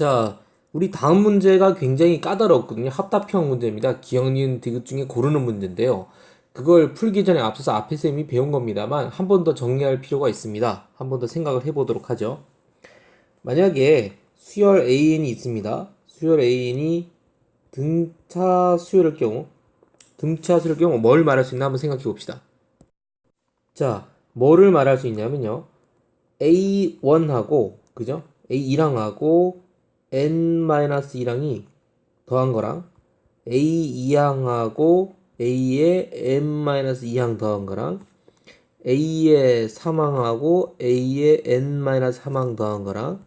자, 우리 다음 문제가 굉장히 까다롭거든요. 합답형 문제입니다. 기억, 니은, 디귿 중에 고르는 문제인데요. 그걸 풀기 전에 앞서서 앞에서 이미 배운 겁니다만 한 번 더 정리할 필요가 있습니다. 한 번 더 생각을 해보도록 하죠. 만약에 수열 AN이 있습니다. 수열 AN이 등차 수열의 경우 등차 수열의 경우 뭘 말할 수 있나 한번 생각해 봅시다. 자, 뭐를 말할 수 있냐면요. A1하고 그죠? A2항하고 N-2항이 더한 거랑 A2항하고 A의 N-2항 더한 거랑 A의 3항하고 A의 N-3항 더한 거랑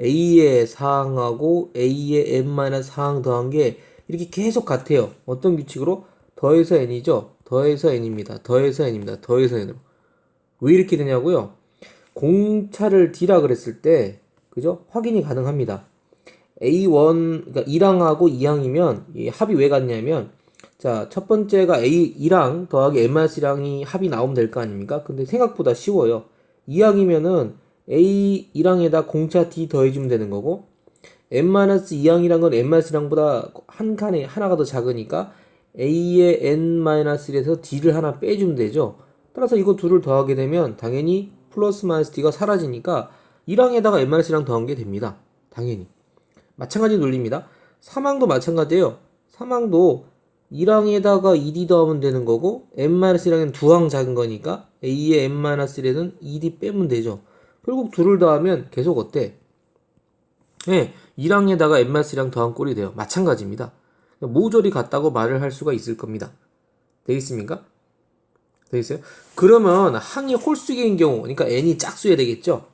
A의 4항하고 A의 N-4항 더한 게 이렇게 계속 같아요. 어떤 규칙으로? 더해서 N이죠? 더해서 N입니다. 더해서 N입니다. 더해서 N으로. 왜 이렇게 되냐고요? 공차를 D라 그랬을 때, 그죠? 확인이 가능합니다. A1, 그러니까 1항하고 2항이면 이 합이 왜 같냐면, 자, 첫 번째가 A 1항 더하기 M-1항이 합이 나오면 될 거 아닙니까? 근데 생각보다 쉬워요. 2항이면은 A 1항에다 공차 D 더해주면 되는 거고, M-2항이란 건 M-1항보다 한 칸에 하나가 더 작으니까 A의 N-1에서 D를 하나 빼주면 되죠. 따라서 이거 둘을 더하게 되면 당연히 플러스 마이너스 D가 사라지니까 1항에다가 M-1랑 더한 게 됩니다. 당연히. 마찬가지 논리입니다. 3항도 마찬가지예요. 3항도 1항에다가 2D 더하면 되는 거고 M-1은 두항 작은 거니까 A의 M-1은 2D 빼면 되죠. 결국 둘을 더하면 계속 어때? 예, 1항에다가 M-1랑 더한 꼴이 돼요. 마찬가지입니다. 모조리 같다고 말을 할 수가 있을 겁니다. 되겠습니까? 되겠어요? 그러면 항이 홀수계인 경우, 그러니까 n이 짝수여야 되겠죠?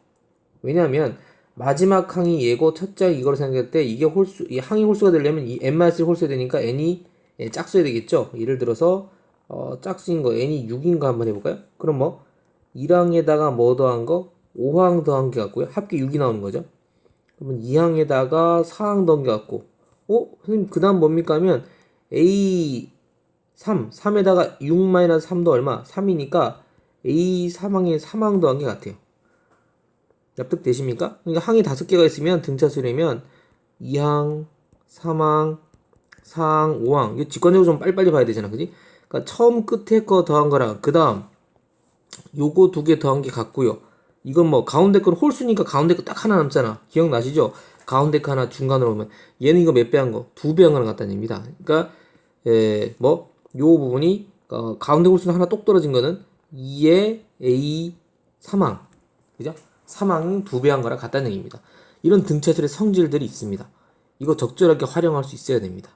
왜냐하면 마지막 항이 얘고 첫째 이거로 생각할 때 이게 홀수, 이 항이 홀수가 되려면 이 n-1 홀수야 되니까 n이 짝수여야 되겠죠? 예를 들어서 어, 짝수인 거 n이 6인가 한번 해볼까요? 그럼 뭐 1항에다가 뭐 더한 거 5항 더한 게 같고요. 합계 6이 나오는 거죠. 그러면 2항에다가 4항 더한 게 같고 어? 선생님 그 다음 뭡니까 하면 A 3, 3에다가 6-3도 얼마? 3이니까 A 3항에 3항 더한 게 같아요. 납득되십니까? 그러니까 항이 다섯 개가 있으면 등차 수려면 2항, 3항, 4항, 5항. 이거 직관적으로 좀 빨리빨리 봐야 되잖아. 그지? 그러니까 처음 끝에 거 더한 거랑 그 다음 요거 두 개 더한 게 같고요. 이건 뭐 가운데 건 홀수니까 가운데 거 딱 하나 남잖아. 기억나시죠? 가운데 거 하나 중간으로 오면 얘는 이거 몇 배 한 거? 두 배 한 거랑 같다는 얘기입니다. 그러니까 에, 뭐, 요 부분이, 어, 가운데 홀수는 하나 똑 떨어진 거는 2의 A 3항. 그죠? 3항 두배 한 거랑 같다는 얘기입니다. 이런 등차수의 성질들이 있습니다. 이거 적절하게 활용할 수 있어야 됩니다.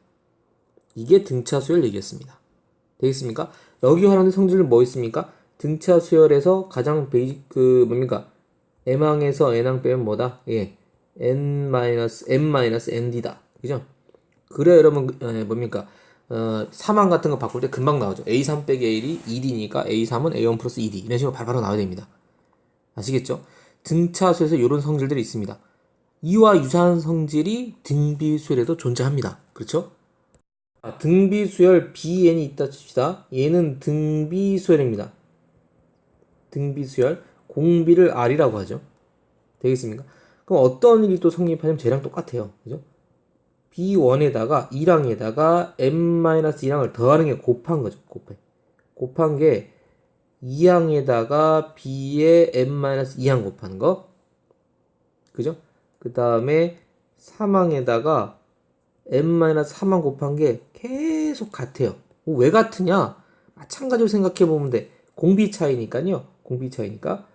이게 등차 수열 얘기였습니다. 되겠습니까? 여기 활용된 성질은 뭐 있습니까? 등차 수열에서 가장 베이직, 그, 뭡니까? M항에서 N항 빼면 뭐다? 예. N-, M-ND다. 그죠? 그래, 여러분, 에, 뭡니까? 어, 3항 같은 거 바꿀 때 금방 나오죠. A3 빼기 A1이 2D니까 A3은 A1 플러스 2D. 이런 식으로 바로바로 나와야 됩니다. 아시겠죠? 등차수에서 이런 성질들이 있습니다. 이와 유사한 성질이 등비수열에도 존재합니다. 그렇죠? 아, 등비수열 BN이 있다 칩시다. 얘는 등비수열입니다. 등비수열 공비를 R이라고 하죠. 되겠습니까? 그럼 어떤 일이 또 성립하냐면 쟤랑 똑같아요. 그죠? B1에다가 2랑에다가 M-2랑을 더하는 게 곱한 거죠. 곱해. 곱한 게 2항에다가 B의 M-2항 곱한 거. 그죠? 그 다음에 3항에다가 M-3항 곱한 게 계속 같아요. 왜 같으냐? 마찬가지로 생각해 보면 돼. 공비 차이니까요. 공비 차이니까.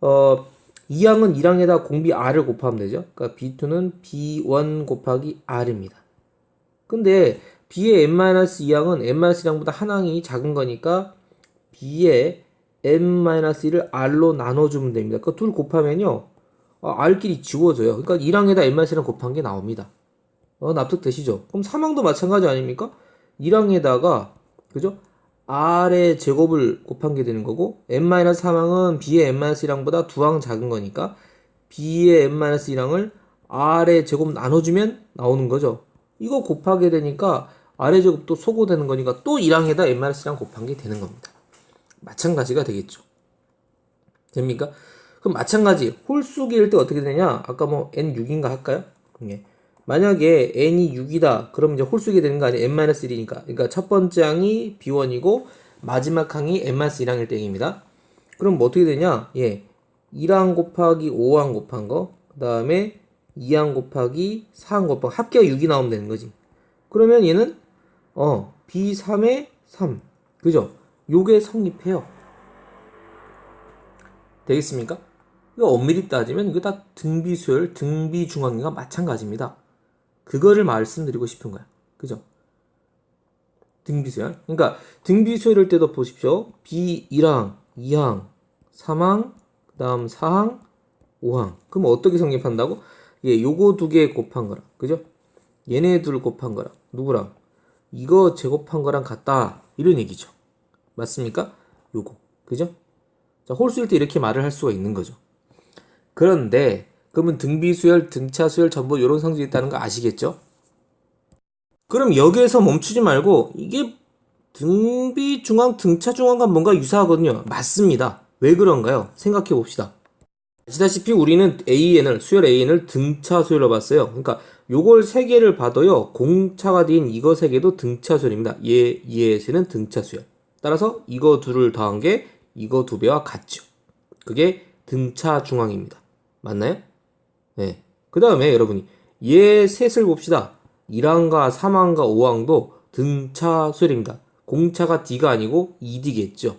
어, 2항은 1항에다 공비 R을 곱하면 되죠. 그러니까 B2는 B1 곱하기 R입니다. 근데 B의 M-2항은 M-1항보다 한 항이 작은 거니까 B의 M-1을 R로 나눠주면 됩니다. 그 둘 곱하면요. 어, R끼리 지워져요. 그러니까 1항에다 M-1랑 곱한 게 나옵니다. 어, 납득되시죠? 그럼 3항도 마찬가지 아닙니까? 1항에다가 그죠? R의 제곱을 곱한 게 되는 거고 n-3항은 B의 n-1항보다 두 항 작은 거니까 B의 n-1항을 R의 제곱 나눠주면 나오는 거죠. 이거 곱하게 되니까 R의 제곱도 소고되는 거니까 또 1항에다 n-1랑 곱한 게 되는 겁니다. 마찬가지가 되겠죠. 됩니까? 그럼 마찬가지 홀수기일 때 어떻게 되냐? 아까 뭐 n6인가 할까요? 예. 만약에 n이 6이다. 그럼 이제 홀수게 되는 거 아니에요? n-1이니까. 그러니까 첫 번째 항이 b1이고 마지막 항이 n-1항일 때입니다. 그럼 뭐 어떻게 되냐? 예. 1항 곱하기 5항 곱한 거. 그다음에 2항 곱하기 4항 곱한 거. 합계가 6이 나오면 되는 거지. 그러면 얘는 어, b3의 3. 그죠? 요게 성립해요. 되겠습니까? 이거 엄밀히 따지면 이거 다 등비수열, 등비중앙인과 마찬가지입니다. 그거를 말씀드리고 싶은 거야. 그죠? 등비수열. 그러니까 등비수열일 때도 보십시오. B1항, 2항, 3항, 그 다음 4항, 5항. 그럼 어떻게 성립한다고? 예, 요거 두 개 곱한 거랑. 그죠? 얘네 둘 곱한 거랑. 누구랑? 이거 제곱한 거랑 같다. 이런 얘기죠. 맞습니까? 요거. 그죠? 자, 홀수일 때 이렇게 말을 할 수가 있는 거죠. 그런데 그러면 등비 수열, 등차 수열 전부 이런 성질이 있다는 거 아시겠죠? 그럼 여기에서 멈추지 말고 이게 등비 중앙, 등차 중앙과 뭔가 유사하거든요. 맞습니다. 왜 그런가요? 생각해 봅시다. 아시다시피 우리는 AN을 수열 AN을 등차 수열로 봤어요. 그러니까 요걸 세 개를 봐도요. 공차가 된 이거 세 개도 등차 수열입니다. 얘 얘에서는 등차 수열. 따라서 이거 둘을 더한 게 이거 두 배와 같죠. 그게 등차 중앙입니다. 맞나요? 네. 그 다음에 여러분이 얘 셋을 봅시다. 1항과 3항과 5항도 등차 수열입니다. 공차가 D가 아니고 2D겠죠.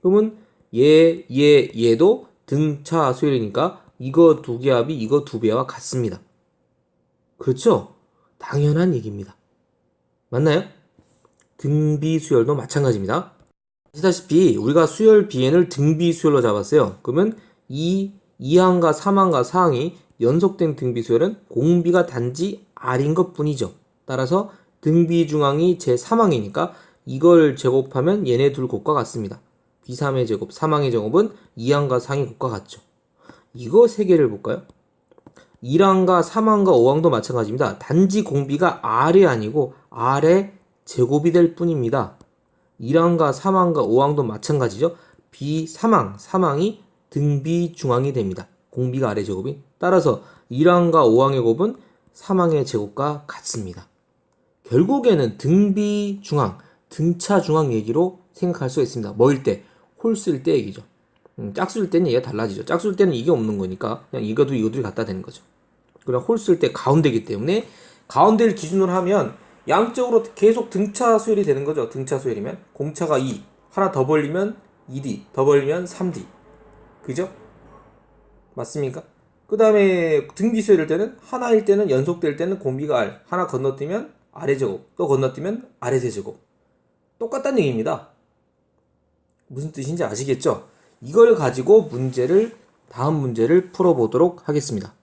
그러면 얘, 얘, 얘도 등차 수열이니까 이거 두 개 합이 이거 두 배와 같습니다. 그렇죠? 당연한 얘기입니다. 맞나요? 등비 수열도 마찬가지입니다. 아시다시피 우리가 수열 비엔을 등비 수열로 잡았어요. 그러면 이 2항과 3항과 4항이 연속된 등비 수열은 공비가 단지 R인 것 뿐이죠. 따라서 등비 중항이 제3항이니까 이걸 제곱하면 얘네 둘 곱과 같습니다. B3의 제곱, 3항의 제곱은 2항과 4항의 곱과 같죠. 이거 세 개를 볼까요? 1항과 3항과 5항도 마찬가지입니다. 단지 공비가 R이 아니고 R의 제곱이 될 뿐입니다. 1항과 3항과 5항도 마찬가지죠. B3항, 3항이 등비 중항이 됩니다. 공비가 아래 제곱이. 따라서 1항과 5항의 곱은 3항의 제곱과 같습니다. 결국에는 등비 중항, 등차 중항 얘기로 생각할 수 있습니다. 뭐일 때? 홀수일 때 얘기죠. 음, 짝수일 때는 얘기가 달라지죠. 짝수일 때는 이게 없는 거니까 그냥 이것도 이것들이 갖다 되는 거죠. 그럼 홀수일 때 가운데이기 때문에 가운데를 기준으로 하면 양쪽으로 계속 등차 수열이 되는 거죠. 등차 수열이면 공차가 2, 하나 더 벌리면 2D, 더 벌리면 3D. 그죠? 맞습니까? 그 다음에 등비 수열일 때는 하나일 때는 연속될 때는 공비가 R, 하나 건너뛰면 아래 제곱, 또 건너뛰면 아래 세제곱. 똑같다는 얘기입니다. 무슨 뜻인지 아시겠죠? 이걸 가지고 문제를 다음 문제를 풀어보도록 하겠습니다.